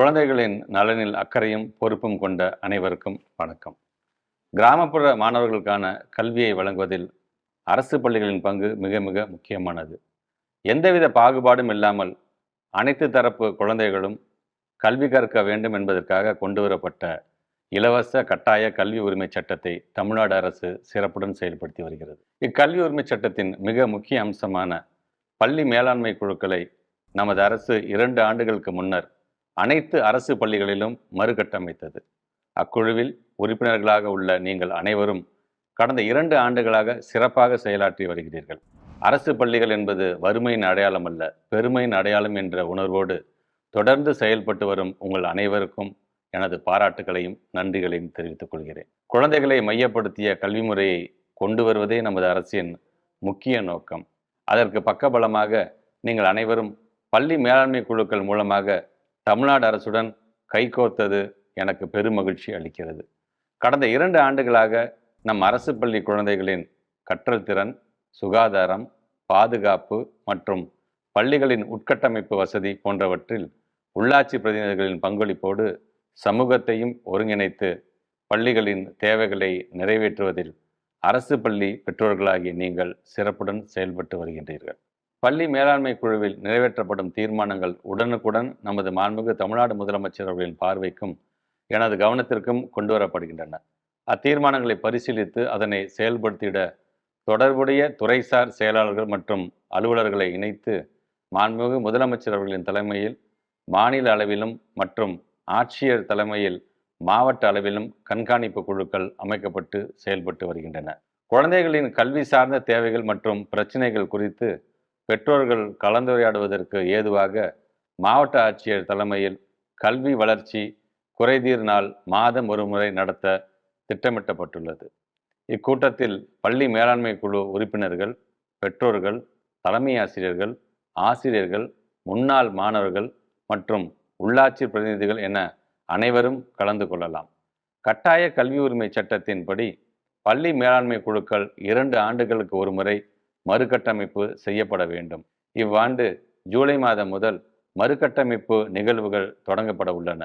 குழந்தைகளின் நலனில் அக்கறையும் பொறுப்பும் கொண்ட அனைவருக்கும் வணக்கம். கிராமப்புற மாணவர்களுக்கான கல்வியை வழங்குவதில் அரசு பள்ளிகளின் பங்கு மிக மிக முக்கியமானது. எந்தவித பாகுபாடும் இல்லாமல் அனைத்து தரப்பு குழந்தைகளும் கல்வி கற்க வேண்டும் என்பதற்காக கொண்டு வரப்பட்ட இலவச கட்டாய கல்வி உரிமை சட்டத்தை தமிழ்நாடு அரசு சிறப்புடன் செயல்படுத்தி வருகிறது. இக்கல்வி உரிமை சட்டத்தின் மிக முக்கிய அம்சமான பள்ளி மேலாண்மை குழுக்களை நமது அரசு இரண்டு ஆண்டுகளுக்கு முன்னர் அனைத்து அரசு பள்ளிகளிலும் மறுகட்டமைத்தது. அக்குழுவில் உறுப்பினர்களாக உள்ள நீங்கள் அனைவரும் கடந்த இரண்டு ஆண்டுகளாக சிறப்பாக செயலாற்றி வருகிறீர்கள். அரசு பள்ளிகள் என்பது வறுமையின் அடையாளம் அல்ல பெருமையின் அடையாளம் என்ற உணர்வோடு தொடர்ந்து செயல்பட்டு வரும் உங்கள் அனைவருக்கும் எனது பாராட்டுகளையும் நன்றிகளையும் தெரிவித்துக் கொள்கிறேன். குழந்தைகளை மையப்படுத்திய கல்வி முறையை கொண்டு வருவதே நமது அரசின் முக்கிய நோக்கம். அதற்கு பக்கபலமாக நீங்கள் அனைவரும் பள்ளி மேலாண்மை குழுக்கள் மூலமாக தமிழ்நாடு அரசுடன் கைகோர்த்தது எனக்கு பெருமகிழ்ச்சி அளிக்கிறது. கடந்த இரண்டு ஆண்டுகளாக நம் அரசு பள்ளி குழந்தைகளின் கற்றல் திறன் சுகாதாரம் பாதுகாப்பு மற்றும் பள்ளிகளின் உட்கட்டமைப்பு வசதி போன்றவற்றில் உள்ளாட்சி பிரதிநிதிகளின் பங்களிப்போடு சமூகத்தையும் ஒருங்கிணைத்து பள்ளிகளின் தேவைகளை நிறைவேற்றுவதில் அரசு பள்ளி பெற்றோர்களாகிய நீங்கள் சிறப்புடன் செயல்பட்டு வருகின்றீர்கள். பள்ளி மேலாண்மை குழுவில் நிறைவேற்றப்படும் தீர்மானங்கள் உடனுக்குடன் நமது மாண்புமிகு தமிழ்நாடு முதலமைச்சர் அவர்களின் பார்வைக்கும் எனது கவனத்திற்கும் கொண்டு வரப்படுகின்றன. அத்தீர்மானங்களை பரிசீலித்து அதனை செயல்படுத்திட தொடர்புடைய துறைசார் செயலாளர்கள் மற்றும் அலுவலர்களை இணைத்து மாண்புமிகு முதலமைச்சர் அவர்களின் தலைமையில் மாநில அளவிலும் மற்றும் ஆட்சியர் தலைமையில் மாவட்ட அளவிலும் கண்காணிப்பு குழுக்கள் அமைக்கப்பட்டு செயல்பட்டு வருகின்றன. குழந்தைகளின் கல்வி சார்ந்த தேவைகள் மற்றும் பிரச்சினைகள் குறித்து பெற்றோர்கள் கலந்துரையாடுவதற்கு ஏதுவாக மாவட்ட ஆட்சியர் தலைமையில் கல்வி வளர்ச்சி குறைதீர் நாள் மாதம் ஒரு முறை நடத்த திட்டமிட்டப்பட்டுள்ளது. இக்கூட்டத்தில் பள்ளி மேலாண்மை குழு உறுப்பினர்கள் பெற்றோர்கள் தலைமை ஆசிரியர்கள் ஆசிரியர்கள் முன்னாள் மாணவர்கள் மற்றும் உள்ளாட்சி பிரதிநிதிகள் என அனைவரும் கலந்து கொள்ளலாம். கட்டாய கல்வி உரிமை சட்டத்தின்படி பள்ளி மேலாண்மை குழுக்கள் இரண்டு ஆண்டுகளுக்கு ஒருமுறை மறுகட்டமைப்பு செய்யப்பட வேண்டும். இவ்வாண்டு ஜூலை மாதம் முதல் மறுகட்டமைப்பு நிகழ்வுகள் தொடங்கப்பட உள்ளன.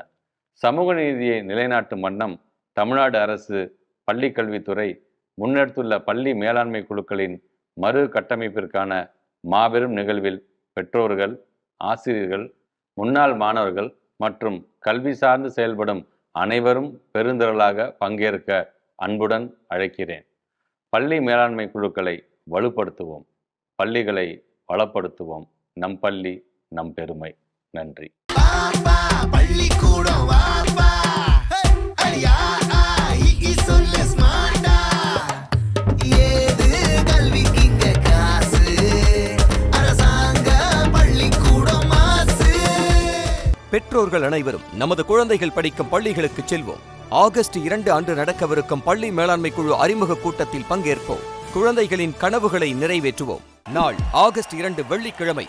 சமூக நீதியை நிலைநாட்டும் வண்ணம் தமிழ்நாடு அரசு பள்ளி கல்வித்துறை முன்னெடுத்துள்ள பள்ளி மேலாண்மை குழுக்களின் மறு கட்டமைப்பிற்கான மாபெரும் நிகழ்வில் பெற்றோர்கள் ஆசிரியர்கள் முன்னாள் மாணவர்கள் மற்றும் கல்வி சார்ந்து செயல்படும் அனைவரும் பெருந்திரளாக பங்கேற்க அன்புடன் அழைக்கிறேன். பள்ளி மேலாண்மை குழுக்களை வலுப்படுத்துவோம். பள்ளிகளை வளப்படுத்துவோம். நம் பள்ளி நம் பெருமை. நன்றி. பள்ளிக்கூடம் வாப்பா. சொல்லு ஸ்மார்ட்டா பெற்றோர்கள் அனைவரும் நமது குழந்தைகள் படிக்கும் பள்ளிகளுக்கு செல்வோம். ஆகஸ்ட் இரண்டு அன்று நடக்கவிருக்கும் பள்ளி மேலாண்மை குழு அறிமுக கூட்டத்தில் பங்கேற்போம். குழந்தைகளின் கனவுகளை நிறைவேற்றுவோம். நாள் ஆகஸ்ட் இரண்டு வெள்ளிக்கிழமை.